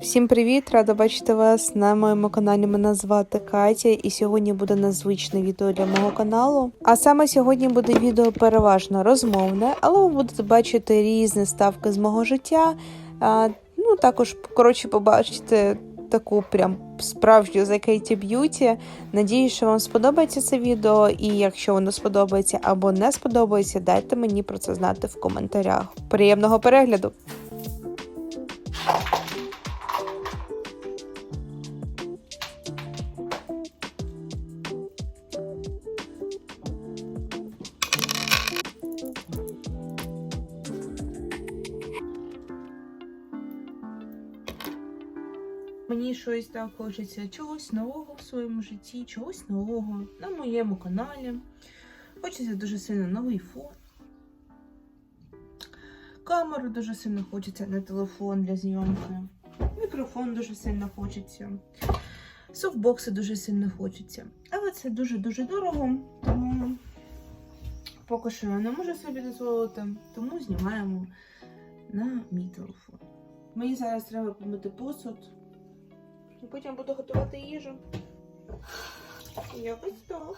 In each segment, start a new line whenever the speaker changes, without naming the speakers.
Всім привіт! Рада бачити вас на моєму каналі. Мене звати Катя, і сьогодні буде незвичне відео для мого каналу. А саме сьогодні буде відео переважно розмовне, але ви будете бачити різні ставки з мого життя. А, ну також коротше побачите таку прям справжню за Кейті Б'юті. Надіюсь, що вам сподобається це відео, і якщо воно сподобається або не сподобається, дайте мені про це знати в коментарях. Приємного перегляду! Мені щось так хочеться чогось нового в своєму житті, чогось нового на моєму каналі. Хочеться дуже сильно новий фон. Камеру дуже сильно хочеться на телефон для зйомки. Мікрофон дуже сильно хочеться. Софтбокси дуже сильно хочеться. Але це дуже-дуже дорого, тому поки що я не можу собі дозволити, тому знімаємо на мій телефон. Мені зараз треба помити посуд. Потім буду готувати їжу. Якось так.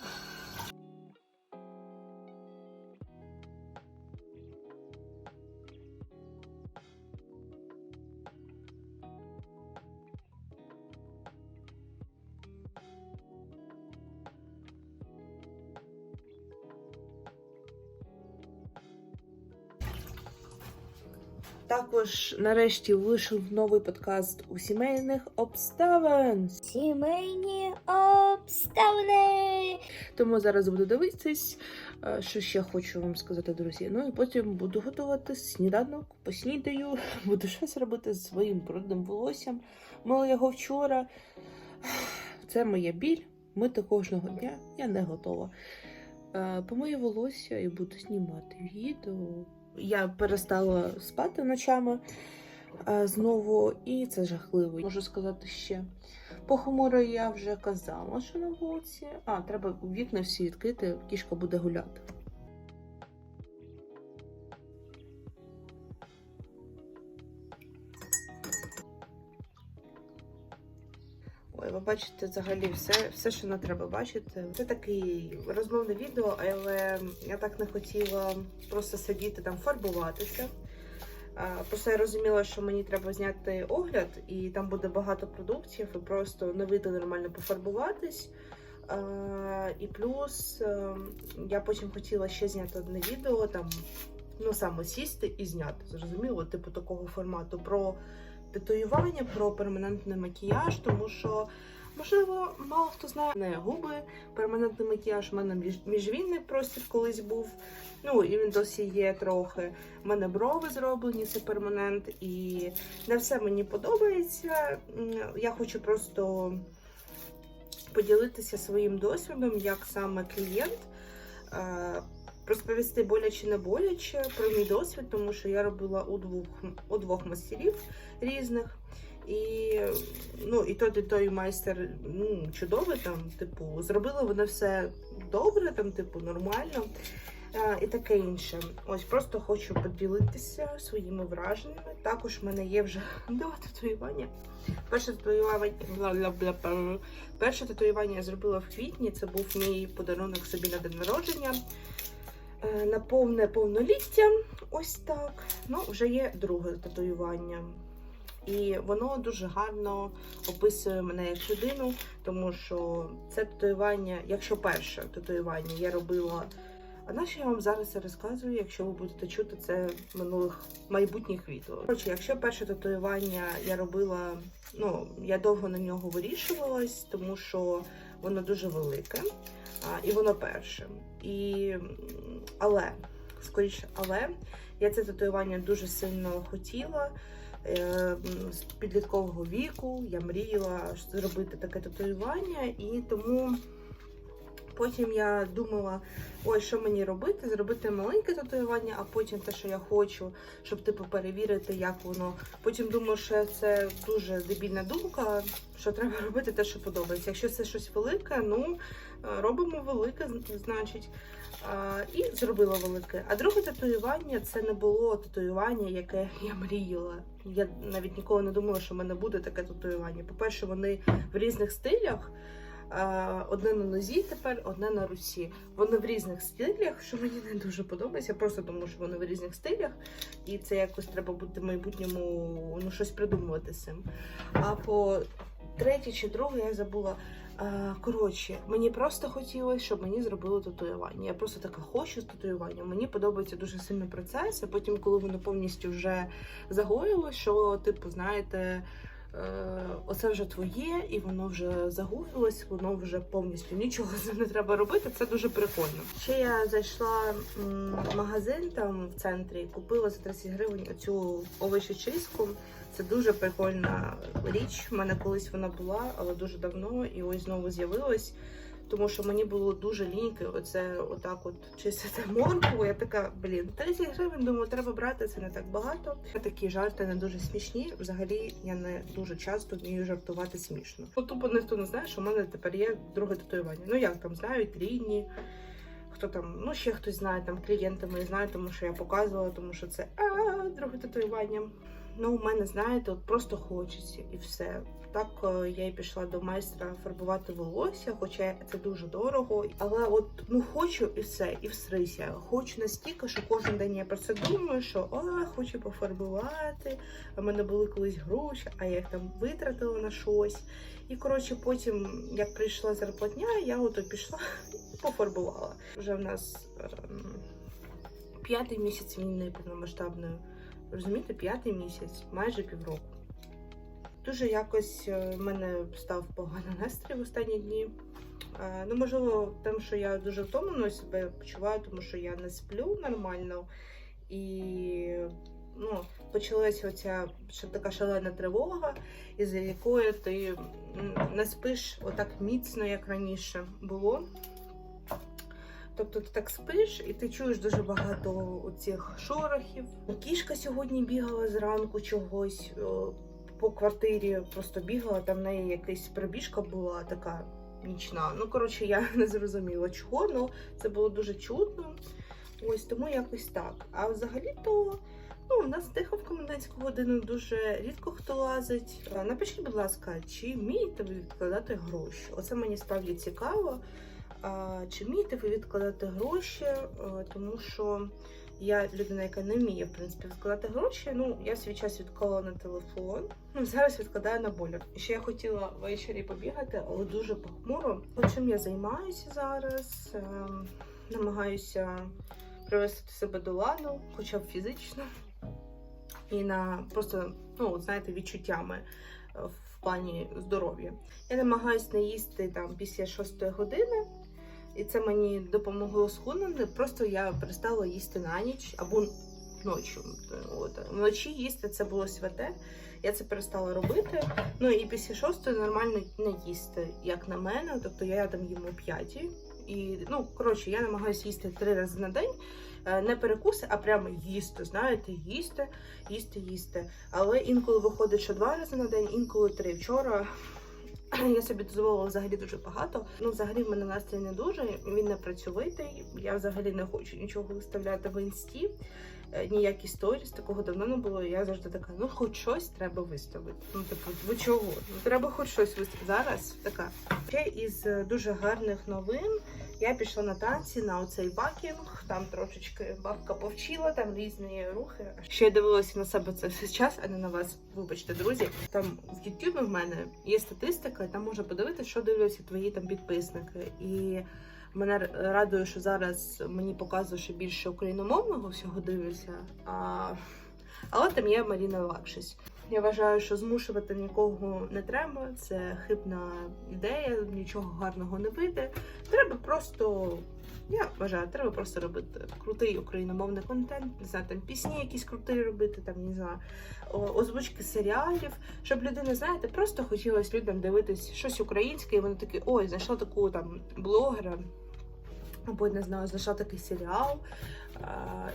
Також нарешті вийшов новий подкаст у сімейних обставин.
Сімейні обставини.
Тому зараз буду дивитись, е, що ще хочу вам сказати, друзі. Ну і потім буду готувати сніданок, поснідаю, буду щось робити з своїм брудним волоссям. Мила його вчора. Це моя біль. Мити кожного дня я не готова. Е, Помию волосся і буду знімати відео. Я перестала спати ночами е, знову, і це жахливо. Можу сказати ще. Похмуро я вже казала, що на вулиці. А, треба вікна всі відкрити, кішка буде гуляти. Ви бачите взагалі все, все, що не треба бачити. Це такий розмовне відео, але я так не хотіла просто сидіти там фарбуватися. Просто я розуміла, що мені треба зняти огляд, і там буде багато продуктів, і просто не вийде нормально пофарбуватись. І плюс е, я потім хотіла ще зняти одне відео, там, ну саме сісти і зняти. Зрозуміло, типу такого формату про татуювання, про перманентний макіяж, тому що. Можливо, мало хто знає не губи, перманентний макіяж. У мене між- міжвінний простір колись був. Ну і він досі є трохи. У мене брови зроблені, це перманент, і не все мені подобається. Я хочу просто поділитися своїм досвідом, як саме клієнт. Е, Розповісти боляче не боляче про мій досвід, тому що я робила у двох у двох мастерів різних. І ну, і той, і той майстер ну, чудовий, там, типу, зробили вони все добре, там, типу, нормально а, і таке інше. Ось просто хочу поділитися своїми враженнями. Також в мене є вже два татуювання. Перше татуювання, перше татуювання я зробила в квітні. Це був мій подарунок собі на день народження. Е, На повне повноліття. Ось так. Ну, вже є друге татуювання. І воно дуже гарно описує мене як людину, тому що це татуювання, якщо перше татуювання я робила. А наче я вам зараз це розказую, якщо ви будете чути це в минулих майбутніх відео. Коротше, якщо перше татуювання я робила, ну я довго на нього вирішувалась, тому що воно дуже велике, і воно перше. І але, скоріше, але я це татуювання дуже сильно хотіла. Е, З підліткового віку я мріяла зробити таке татуювання, і тому Потім я думала, ой, що мені робити? Зробити маленьке татуювання, а потім те, що я хочу, щоб типу перевірити, як воно. Потім думаю, що це дуже дебільна думка, що треба робити те, що подобається. Якщо це щось велике, ну е, робимо велике, значить. І зробила велике. А друге татуювання це не було татуювання, яке я мріяла. Я навіть ніколи не думала, що в мене буде таке татуювання. По-перше, вони в різних стилях. Е, Одне на нозі тепер, одне на русі. Вони в різних стилях, що мені не дуже подобається, просто тому що вони в різних стилях, і це якось треба буде в майбутньому ну, щось придумувати цим. А по третє чи друге я забула. Е, Коротше, мені просто хотілося, щоб мені зробили татуювання. Я просто така хочу з татуюванням. Мені подобається дуже сильно процес. А потім, коли воно повністю вже загоїло, що, типу, знаєте, оце вже твоє, і воно вже загубилось, воно вже повністю нічого не треба робити. Це дуже прикольно. Ще я зайшла в магазин там в центрі, купила за 30 гривень оцю овочечистку. Це дуже прикольна річ. У мене колись вона була, але дуже давно, і ось знову з'явилась. Тому що мені було дуже ліньки, оце отак от чистити моркву. Я така, блін, 30 гривень, думаю, треба брати, це не так багато. Такі жарти не дуже смішні. Взагалі я не дуже часто вмію жартувати смішно. Ну, тупо ніхто не знає, що в мене тепер є друге татуювання. Ну як там знають рідні. Хто там, ну ще хтось знає, там клієнти мої знають, тому що я показувала, тому що це друге татуювання. Ну, у мене, знаєте, от просто хочеться і все. Так е, я і пішла до майстра фарбувати волосся, хоча це дуже дорого. Але от ну хочу і все, і всрися. Хочу настільки, що кожен день я про це думаю, що а, хочу пофарбувати. У мене були колись гроші, а я їх там витратила на щось. І коротше, потім, як прийшла зарплатня, я ото пішла і пофарбувала. Вже в нас ем, п'ятий місяць війни повномасштабної. Розумієте, п'ятий місяць, майже півроку. Дуже якось е, в мене став поганий настрій в останні дні. Е, Ну, можливо, тим, що я дуже втомлено себе почуваю, тому що я не сплю нормально. І ну, почалася оця така шалена тривога, із якої ти не спиш отак міцно, як раніше було. Тобто ти так спиш і ти чуєш дуже багато оцих шорохів. Кішка сьогодні бігала зранку чогось по квартирі, просто бігала, там в неї якась пробіжка була така нічна. Ну, коротше, я не зрозуміла чого, але це було дуже чутно. Ось тому якось так. А взагалі-то. Ну, у нас тихо в комендантську годину дуже рідко хто лазить. Напишіть, будь ласка, чи вмієте ви відкладати гроші? Оце мені справді цікаво. Чи вмієте ви відкладати гроші? Е, Тому що я людина, яка не вміє в принципі відкладати гроші. Ну, я свій час відклала на телефон. Ну, зараз відкладаю на бойлер. Ще я хотіла ввечері побігати, але дуже похмуро. Чим я займаюся зараз? Ем, намагаюся привести себе до ладу, хоча б фізично. І на просто, ну, знаєте, відчуттями е, в плані здоров'я. Я намагаюся не їсти там після 6 години, і це мені допомогло схуднути. Просто я перестала їсти на ніч або ночі. От. Вночі їсти це було святе. Я це перестала робити. Ну і після шостої нормально не їсти, як на мене. Тобто я там їм о п'ятій. І ну коротше, я намагаюся їсти три рази на день. Е, Не перекуси, а прямо їсти. Знаєте, їсти, їсти, їсти. Але інколи виходить, що два рази на день, інколи три. Вчора я собі дозволила взагалі дуже багато. Ну, взагалі, в мене настрій не дуже. Він не працьовитий. Я взагалі не хочу нічого виставляти в інсті. Е, Ніякі сторіс, такого давно не було. Я завжди така, ну хоч щось треба виставити. Ну, типу, ви чого? Ну, треба хоч щось виставити. Зараз така. Ще із е, дуже гарних новин я пішла на танці на оцей бакінг. Там трошечки бабка повчила, там різні рухи. Ще я дивилася на себе це все час, а не на вас. Вибачте, друзі. Там в YouTube в мене є статистика, там можна подивитися, що дивляться твої там підписники. І мене радує, що зараз мені показує, що більше україномовного всього дивляться. А... Але там є Маріна Лакшись. Я вважаю, що змушувати нікого не треба. Це хибна ідея, нічого гарного не вийде. Треба просто. Я вважаю, треба просто робити крутий україномовний контент, не знаю, там пісні якісь круті робити, там не знаю, озвучки серіалів, щоб людина, знаєте, просто хотілося людям дивитись щось українське, і вони такі, ой, знайшла таку там блогера, або не знаю, знайшла такий серіал,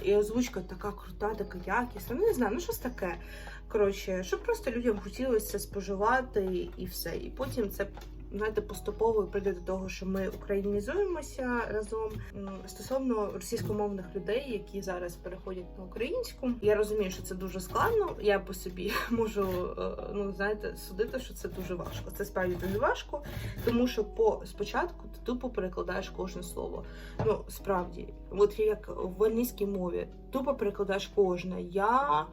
і озвучка така крута, така якісна. Ну, не знаю, ну щось таке. Коротше, щоб просто людям хотілося споживати і все. І потім це. Знаєте, поступово прийде до того, що ми українізуємося разом стосовно російськомовних людей, які зараз переходять на українську. Я розумію, що це дуже складно. Я по собі можу е, ну знаєте судити, що це дуже важко. Це справді дуже важко, тому що по спочатку ти тупо перекладаєш кожне слово. Ну справді, от як в англійській мові, тупо перекладаєш кожне. Я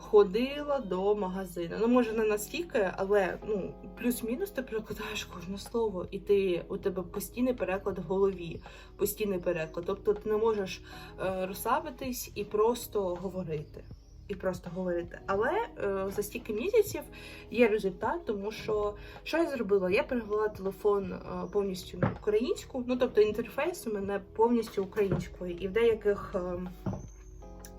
ходила до магазину. Ну, може, не настільки, але ну, плюс-мінус ти перекладаєш кожне слово, і ти у тебе постійний переклад в голові, постійний переклад. Тобто ти не можеш е, розслабитись і просто говорити. І просто говорити. Але е, за стільки місяців є результат, тому що що я зробила? Я перевела телефон е, повністю на українську, ну тобто інтерфейс у мене повністю українською. І в деяких е,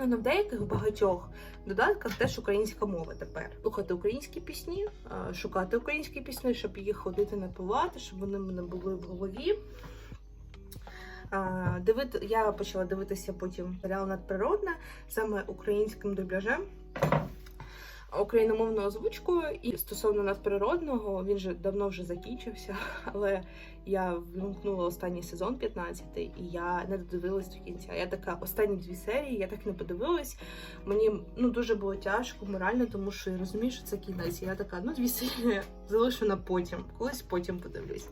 ну, в деяких багатьох додатках теж українська мова тепер. Слухати українські пісні, шукати українські пісні, щоб їх ходити напивати, щоб вони мене були в голові. Дивити, я почала дивитися потім серіал надприродне саме українським дубляжем, україномовною озвучкою. І стосовно надприродного, він же давно вже закінчився, але я вимкнула останній сезон 15 і я не додивилась до кінця. Я така останні дві серії, я так не подивилась. Мені ну дуже було тяжко морально, тому що я розумію, що це кінець. Я така, ну дві серії залишу на потім, колись потім подивлюсь.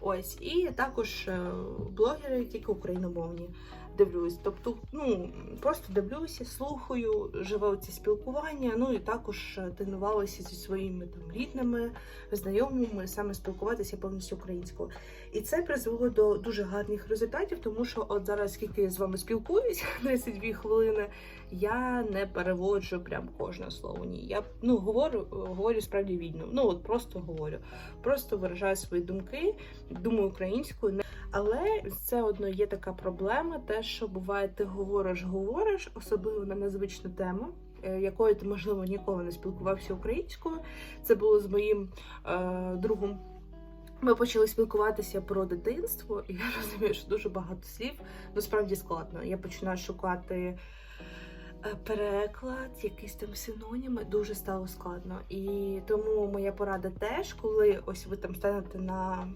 Ось, і також е, блогери тільки україномовні дивлюсь. Тобто, ну просто дивлюся, слухаю, живе це спілкування. Ну і також е, тренувалася зі своїми там рідними, знайомими, саме спілкуватися повністю українською. І це призвело до дуже гарних результатів, тому що от зараз, скільки я з вами спілкуюсь, 32 хвилини, я не переводжу прям кожне слово. Ні, я ну говорю, говорю справді вільно. Ну от просто говорю, просто виражаю свої думки, думаю українською. Але все одно є така проблема, те, що буває, ти говориш, говориш, особливо на незвичну тему. е, Якою ти можливо ніколи не спілкувався українською, це було з моїм е, другом. Ми почали спілкуватися про дитинство, і я розумію, що дуже багато слів насправді складно. Я починаю шукати е, переклад, якісь там синоніми, дуже стало складно. І тому моя порада теж, коли ось ви там станете на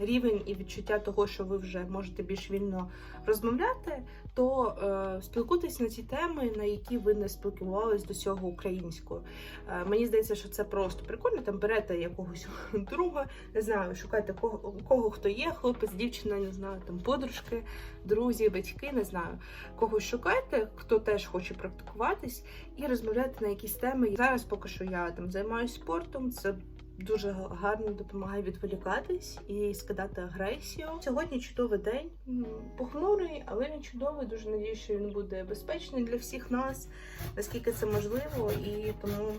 рівень і відчуття того, що ви вже можете більш вільно розмовляти, то е, спілкуйтесь на ті теми, на які ви не спілкувались до цього українською. Е, мені здається, що це просто прикольно. Там берете якогось друга, не знаю, шукайте кого, кого хто є, хлопець, дівчина, не знаю, там подружки, друзі, батьки, не знаю. Когось шукайте, хто теж хоче практикуватись, і розмовляти на якісь теми. Зараз поки що я там займаюся спортом. Це дуже гарно допомагає відволікатись і скидати агресію. Сьогодні чудовий день, похмурий, але він чудовий. Дуже надію, що він буде безпечний для всіх нас, наскільки це можливо, і тому.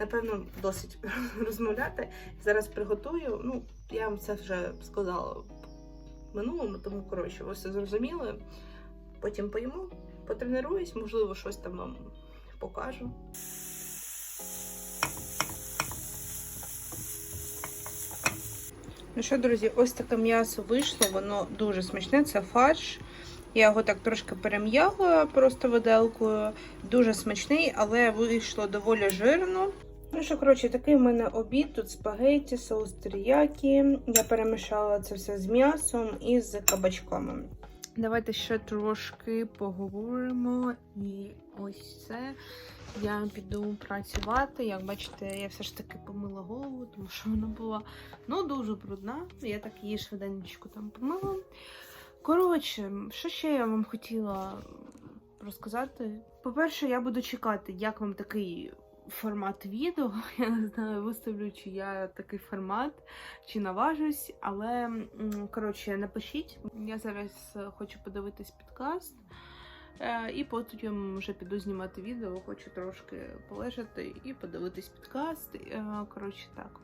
Напевно, досить розмовляти. Зараз приготую. Ну, я вам це вже сказала в минулому, тому коротше, ви все зрозуміли. Потім поїмо, потренуюсь, можливо, щось там вам покажу. Ну що, друзі, ось таке м'ясо вийшло, воно дуже смачне, це фарш. Я його так трошки перем'яла просто виделкою. Дуже смачний, але вийшло доволі жирно. Ну що, коротше, такий в мене обід. Тут спагетті, соус теріякі. Я перемішала це все з м'ясом і з кабачками. Давайте ще трошки поговоримо. І ось це. Я піду працювати. Як бачите, я все ж таки помила голову, тому що вона була ну дуже брудна. Я так її швиденько там помила. Коротше, що ще я вам хотіла розказати? По-перше, я буду чекати, як вам такий формат відео. Я не знаю, виставлю, чи я такий формат, чи наважусь. Але коротше, напишіть. Я зараз е, хочу подивитись підкаст. Е, І потім вже піду знімати відео, хочу трошки полежати і подивитись підкаст. Е, Коротше, так.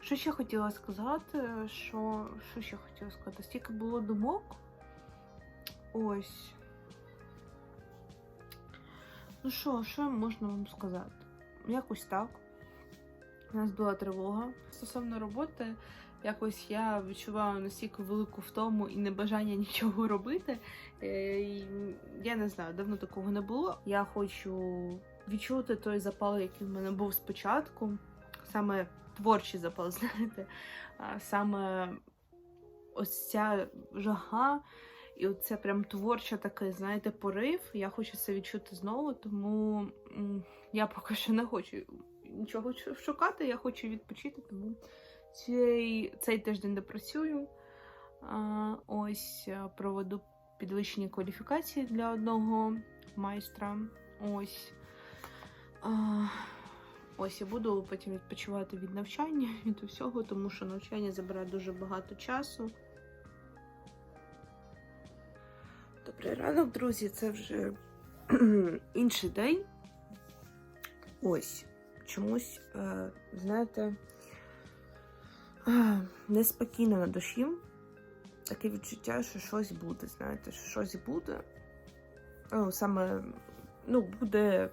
Що ще хотіла сказати? Що, що ще хотіла сказати? Стільки було думок. Ось. Ну що, що можна вам сказати? Якось так. У нас була тривога. Стосовно роботи, якось я відчуваю настільки велику втому і небажання нічого робити. Е, Я не знаю, давно такого не було. Я хочу відчути той запал, який в мене був спочатку, саме творчий запал, знаєте, саме ось ця жага. І оце прям творча такий, знаєте, порив. Я хочу це відчути знову, тому я поки що не хочу нічого шукати, я хочу відпочити, тому цей, цей тиждень не працюю. Ось проведу підвищення кваліфікації для одного майстра. Ось. Ось я буду потім відпочивати від навчання, від усього, тому що навчання забирає дуже багато часу. Добрий ранок, друзі, це вже інший день. Ось, чомусь, е, знаєте, е, неспокійно на душі. Таке відчуття, що щось буде, знаєте, що щось буде. Ну, саме, ну, буде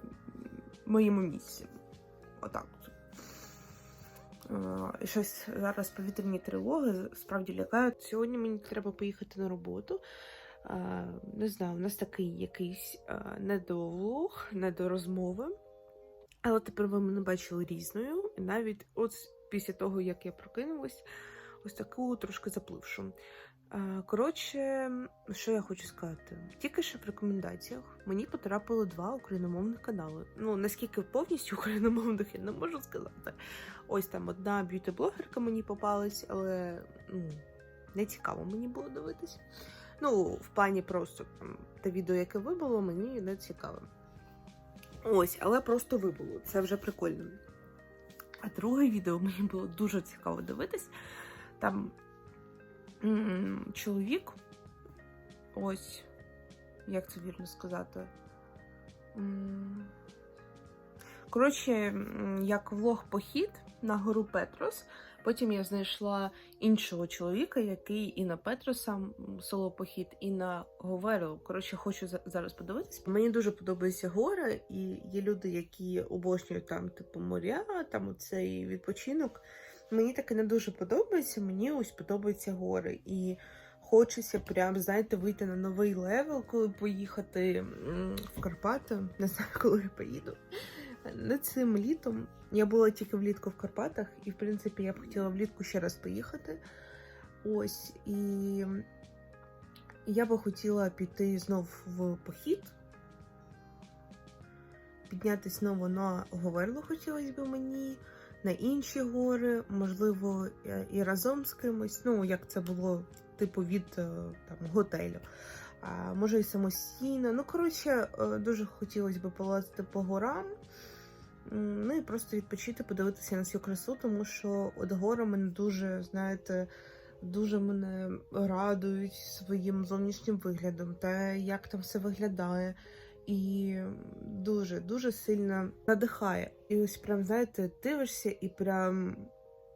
моєму місці. Отак. Е, І щось зараз повітряні тривоги справді лякають. Сьогодні мені треба поїхати на роботу. Не знаю, у нас такий якийсь недовлог, недорозмови. Але тепер ви мене бачили різною. І навіть от після того, як я прокинулась, ось таку трошки заплившу. Коротше, що я хочу сказати? Тільки що в рекомендаціях мені потрапили два україномовних канали. Ну, наскільки повністю україномовних я не можу сказати. Ось там одна б'юті-блогерка мені попалась, але ну, не цікаво мені було дивитись. Ну, в плані просто там, те відео, яке вибуло, мені не цікаве. Ось, але просто вибуло. Це вже прикольно. А друге відео мені було дуже цікаво дивитись. Там чоловік, ось, як це вірно сказати. Коротше, як влог похід на гору Петрос. Потім я знайшла іншого чоловіка, який і на Петроса соло похід, і на Говерлу. Коротше, хочу зараз подивитись. Мені дуже подобаються гори, і є люди, які обожнюють там, типу, моря, там оцей відпочинок. Мені таке не дуже подобається. Мені ось подобаються гори. І хочеться прям, знаєте, вийти на новий левел, коли поїхати в Карпати. Не знаю, коли я поїду. Не цим літом. Я була тільки влітку в Карпатах, і в принципі я б хотіла влітку ще раз поїхати. Ось і я би хотіла піти знов в похід, піднятися знову на Говерлу хотілося б мені, на інші гори, можливо, і разом з кимось. Ну, як це було, типу, від е, там, готелю. А, може, і самостійно. Ну, коротше, е, дуже хотілося б полазити по горам. Ну і просто відпочити, подивитися на цю красу, тому що от гори мене дуже, знаєте, дуже мене радують своїм зовнішнім виглядом, те, як там все виглядає. І дуже, дуже сильно надихає. І ось прям, знаєте, дивишся і прям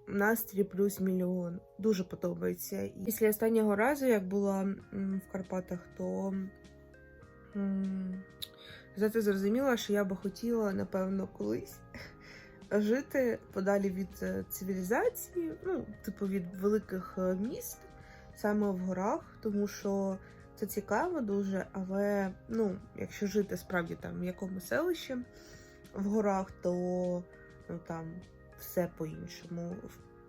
настрій плюс мільйон. Дуже подобається. І після останнього разу, як була в Карпатах, то Зате зрозуміла, що я би хотіла, напевно, колись жити подалі від е, цивілізації, ну, типу від великих е, міст, саме в горах, тому що це цікаво дуже, але ну, якщо жити справді там в якомусь селищі в горах, то ну, там все по-іншому.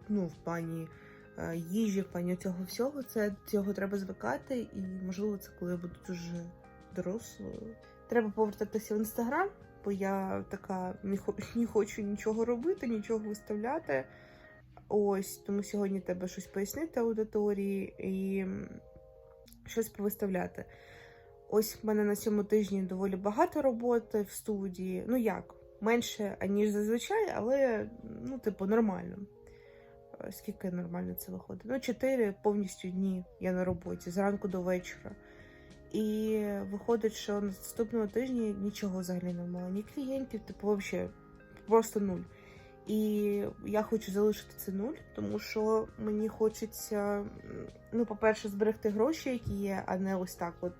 Ну, в плані е, їжі, в плані цього всього, це цього треба звикати, і можливо це коли я буду дуже дорослою. Треба повертатися в інстаграм, бо я така не, хочу нічого робити, нічого виставляти. Ось, тому сьогодні треба щось пояснити аудиторії і щось повиставляти. Ось в мене на цьому тижні доволі багато роботи в студії. Ну як, менше, аніж зазвичай, але ну, типу, нормально. Е, Скільки нормально це виходить? Ну, чотири повністю дні я на роботі, зранку до вечора. І виходить, що наступного тижня нічого взагалі немає, ні клієнтів, типу, взагалі просто нуль. І я хочу залишити це нуль, тому що мені хочеться, ну, по-перше, зберегти гроші, які є, а не ось так от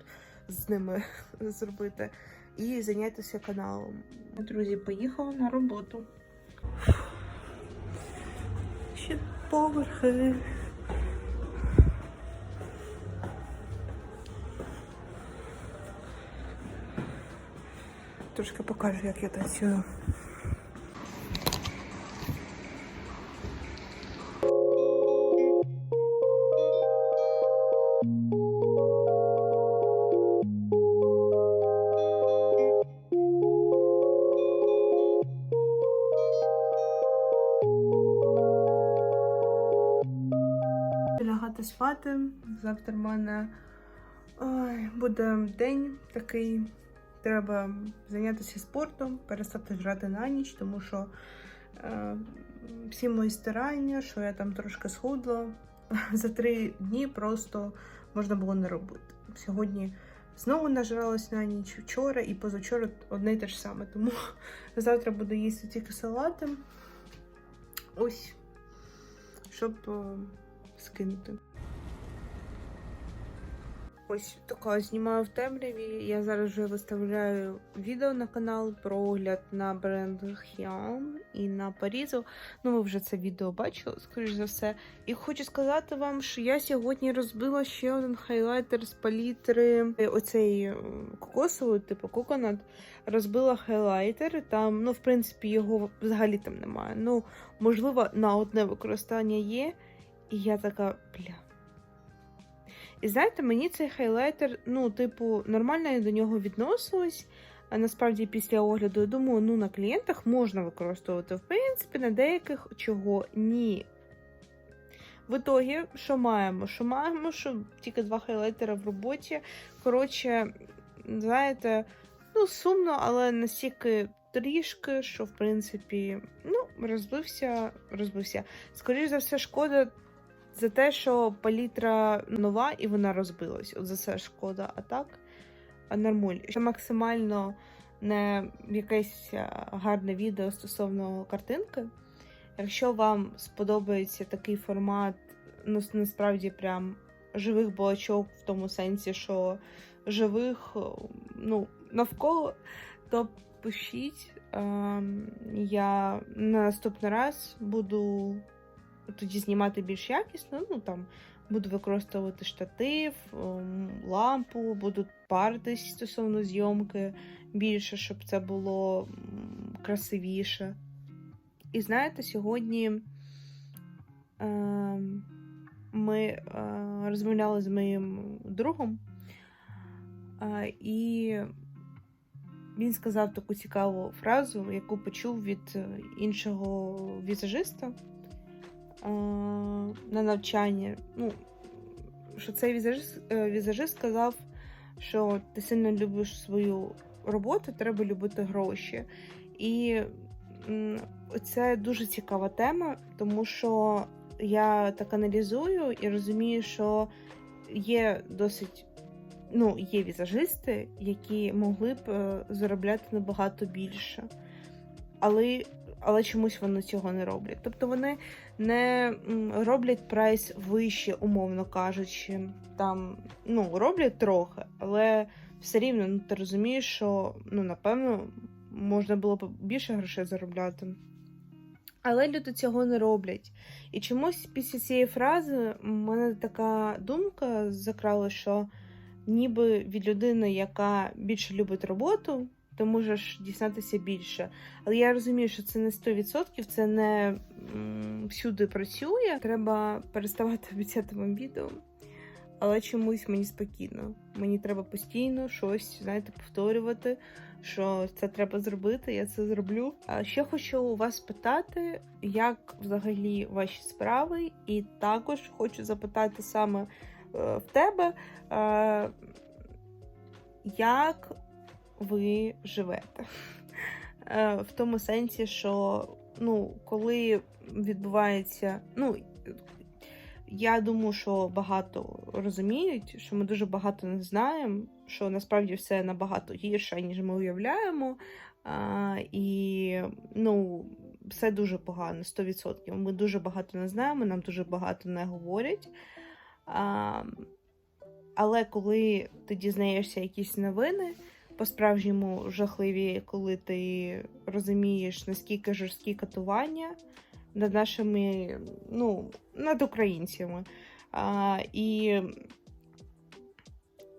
з ними зробити, і зайнятися каналом. Друзі, поїхала на роботу. Ще поверхи. Трошки покажу, як я танцюю. Лягати спати. Завтра в мене ой, буде день такий. Треба зайнятися спортом, перестати жрати на ніч, тому що е, всі мої старання, що я там трошки схудла, за три дні просто можна було не робити. Сьогодні знову нажралась на ніч, вчора і позавчора одне й те ж саме. Тому завтра буду їсти тільки салати. Ось, щоб е, скинути. Ось така знімаю в темряві. Я зараз вже виставляю відео на канал про огляд на бренд Hyam і на Парізу. Ну, ви вже це відео бачили, скоріш за все. І хочу сказати вам, що я сьогодні розбила ще один хайлайтер з палітри. Оцей е, кокосовий, типу коконат. Розбила хайлайтер. Там, ну, в принципі, його взагалі там немає. Ну, можливо, на одне використання є. І я така, бля. І знаєте, мені цей хайлайтер, ну, типу, нормально я до нього відносилась. А насправді після огляду я думаю, ну на клієнтах можна використовувати. В принципі, на деяких чого ні. В ітогі, що маємо? Що маємо, що тільки два хайлайтера в роботі. Коротше, знаєте, ну, сумно, але настільки трішки, що, в принципі, ну, розбився, розбився. Скоріше за все, шкода за те, що палітра нова і вона розбилась. От за це шкода. А так нормуль. Ще максимально не якесь гарне відео стосовно картинки. Якщо вам сподобається такий формат, ну насправді прям живих балачок в тому сенсі, що живих ну, навколо, то пишіть. Ем, Я на наступний раз буду тоді знімати більш якісно. Ну там буду використовувати штатив, ем, лампу, буду паритись стосовно зйомки більше, щоб це було красивіше. І знаєте, сьогодні е, ми розмовляли з моїм другом, е, і він сказав таку цікаву фразу, яку почув від е, іншого візажиста на навчанні. Ну, що цей візажист, е, візажист сказав, що ти сильно любиш свою роботу, треба любити гроші. І це дуже цікава тема, тому що я так аналізую і розумію, що є досить. Ну, є візажисти, які могли б е, заробляти набагато більше. Але, але чомусь вони цього не роблять. Тобто вони не роблять прайс вище, умовно кажучи. Там, ну, роблять трохи, але все рівно ну, ти розумієш, що ну, напевно можна було б більше грошей заробляти. Але люди цього не роблять. І чомусь після цієї фрази в мене така думка закрала, що ніби від людини, яка більше любить роботу, ти можеш дізнатися більше. Але я розумію, що це не 100%, це не всюди працює. Треба переставати обіцяти вам відео. Але чомусь мені спокійно. Мені треба постійно щось, знаєте, повторювати, що це треба зробити, я це зроблю. А ще хочу у вас питати, як взагалі ваші справи, і також хочу запитати саме е, в тебе, е, як ви живете? Е, в тому сенсі, що ну, коли відбувається, ну, я думаю, що багато розуміють, що ми дуже багато не знаємо, що насправді все набагато гірше, ніж ми уявляємо. А, і ну, все дуже погано, 100%. Ми дуже багато не знаємо, нам дуже багато не говорять. А, але коли ти дізнаєшся якісь новини, по-справжньому жахливі, коли ти розумієш, наскільки жорсткі катування над нашими, ну, над українцями. А, і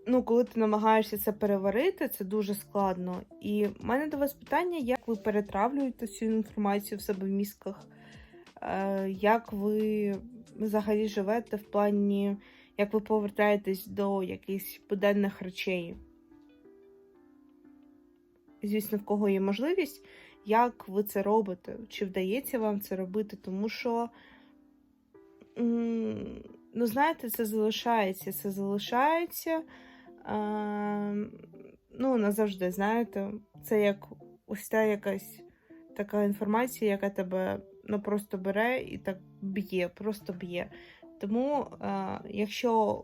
ну, коли ти намагаєшся це переварити, це дуже складно. І в мене до вас питання, як ви перетравлюєте цю інформацію в себе в мізках? Як ви взагалі живете в плані, як ви повертаєтесь до якихось буденних речей? Звісно, в кого є можливість, як ви це робите? Чи вдається вам це робити? Тому що, ну, знаєте, це залишається, це залишається. Ну, назавжди, знаєте, це як ось та якась така інформація, яка тебе ну, просто бере і так б'є, просто б'є. Тому, е, якщо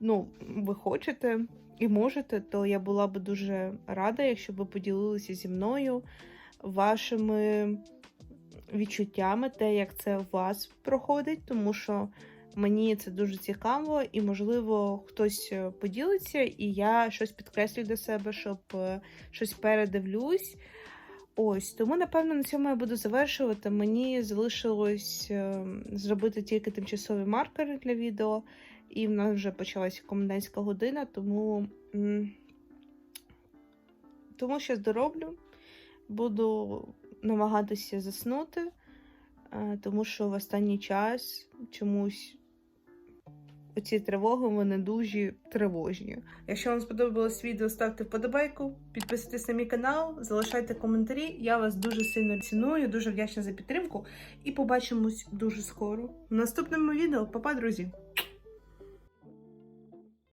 ну, ви хочете і можете, то я була би дуже рада, якщо ви поділилися зі мною вашими відчуттями, те, як це у вас проходить, тому що мені це дуже цікаво, і, можливо, хтось е, поділиться, і я щось підкреслю для себе, щоб е, щось передивлюсь. Ось, тому, напевно, на цьому я буду завершувати. Мені залишилось е, зробити тільки тимчасові маркери для відео, і в нас вже почалася комендантська година, тому, тому щось дороблю. Буду намагатися заснути, е, тому що в останній час чомусь оці тривоги вони дуже тривожні. Якщо вам сподобалось відео, ставте вподобайку, підписуйтесь на мій канал, залишайте коментарі. Я вас дуже сильно ціную, дуже вдячна за підтримку. І побачимось дуже скоро. В наступному відео. Па-па, друзі!